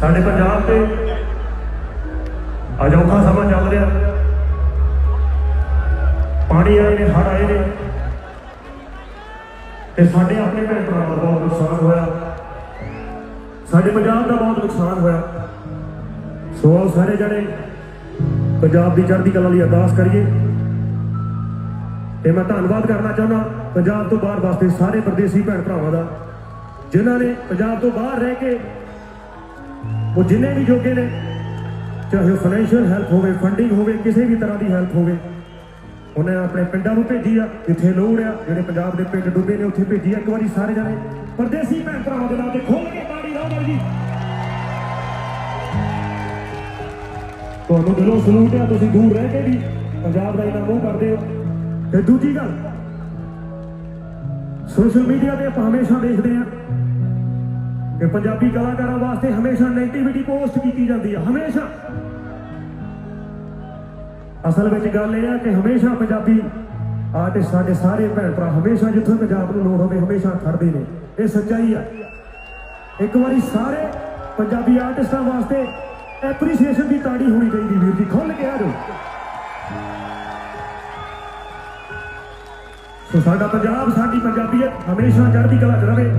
ਸਾਡੇ ਪੰਜਾਬ ਤੇ ਅੱਜ ਸਮਾਂ ਚੱਲ ਰਿਹਾ। ਪਾਣੀ ਆਏ ਨੇ ਹੜ੍ਹ ਆਏ ਨੇ। ਤੇ ਸਾਡੇ ਆਪਣੇ ਭੈਣ ਭਰਾਵਾਂ ਦਾ ਬਹੁਤ ਨੁਕਸਾਨ ਹੋਇਆ। ਸਾਡੇ ਪੰਜਾਬ ਦਾ ਬਹੁਤ ਨੁਕਸਾਨ ਹੋਇਆ। ਸੋ ਸਾਰੇ ਜਣੇ ਪੰਜਾਬ ਦੀ ਚੜ੍ਹਦੀ ਕਲਾ ਲਈ ਅਰਦਾਸ ਕਰੀਏ। ਤੇ ਮੈਂ ਧੰਨਵਾਦ ਕਰਨਾ ਚਾਹੁੰਦਾ ਪੰਜਾਬ ਤੋਂ ਬਾਹਰ ਵਾਸਤੇ ਸਾਰੇ ਪ੍ਰਦੇਸੀ ਭੈਣ ਭਰਾਵਾਂ ਦਾ, ਜਿਨ੍ਹਾਂ ਨੇ ਪੰਜਾਬ ਤੋਂ ਬਾਹਰ ਰਹਿ ਕੇ ਉਹ ਜਿੰਨੇ ਵੀ ਜੋਗੇ ਨੇ, ਚਾਹੇ ਫਾਈਨੈਂਸ਼ੀਅਲ ਹੈਲਪ ਹੋਵੇ ਫੰਡਿੰਗ ਹੋਵੇ, ਕਿਸੇ ਵੀ ਤਰ੍ਹਾਂ ਦੀ ਹੈਲਪ ਹੋਵੇ, ਉਹਨੇ ਆਪਣੇ ਪਿੰਡਾਂ ਨੂੰ ਭੇਜੀ ਆ, ਜਿੱਥੇ ਲੋੜ ਆ, ਜਿਹੜੇ ਪੰਜਾਬ ਦੇ ਪਿੰਡ ਡੁੱਬੇ ਨੇ, ਉੱਥੇ ਭੇਜੀ ਆ, ਇੱਕ ਵਾਰੀ ਸਾਰੇ ਜਣੇ ਪਰਦੇਸੀ ਭੈਣ ਭਰਾਵਾਂ ਦੇ ਨਾਂ ਤੇ ਖੋਲ ਕੇ ਤਾੜੀ ਲਾਓ ਜੀ। ਤੁਹਾਨੂੰ ਦਿਲੋਂ ਸਲੂਟ ਆ, ਤੁਸੀਂ ਦੂਰ ਰਹਿ ਕੇ ਵੀ ਪੰਜਾਬ ਦਾ ਇਹਨਾਂ ਉਹ ਕਰਦੇ ਹੋ। ਤੇ ਦੂਜੀ ਗੱਲ ਸੋਸ਼ਲ ਮੀਡੀਆ ਤੇ ਆਪਾਂ ਹਮੇਸ਼ਾ ਦੇਖਦੇ ਆ ਕਿ ਪੰਜਾਬੀ ਕਲਾਕਾਰਾਂ ਵਾਸਤੇ ਹਮੇਸ਼ਾ ਨੈਗੇਟਿਵਿਟੀ ਪੋਸਟ ਕੀਤੀ ਜਾਂਦੀ ਹੈ ਹਮੇਸ਼ਾ। ਅਸਲ ਵਿੱਚ ਗੱਲ ਇਹ ਆ ਕਿ ਹਮੇਸ਼ਾ ਪੰਜਾਬੀ ਆਰਟਿਸਟ ਸਾਡੇ ਸਾਰੇ ਭੈਣ ਭਰਾ ਹਮੇਸ਼ਾ ਜਿੱਥੇ ਪੰਜਾਬ ਨੂੰ ਲੋੜ ਹੋਵੇ ਹਮੇਸ਼ਾ ਖੜਦੇ ਨੇ, ਇਹ ਸੱਚਾਈ ਆ। ਇੱਕ ਵਾਰੀ ਸਾਰੇ ਪੰਜਾਬੀ ਆਰਟਿਸਟਾਂ ਵਾਸਤੇ ਐਪਰੀਸੀਏਸ਼ਨ ਦੀ ਤਾੜੀ ਹੋਣੀ ਚਾਹੀਦੀ ਵੀਰ ਜੀ ਖੁੱਲ ਕੇ ਆ ਜਾਓ। ਸੋ ਸਾਡਾ ਪੰਜਾਬ, ਸਾਡੀ ਪੰਜਾਬੀਅਤ ਹਮੇਸ਼ਾ ਚੜ੍ਹਦੀ ਕਲਾ 'ਚ ਰਹੇ।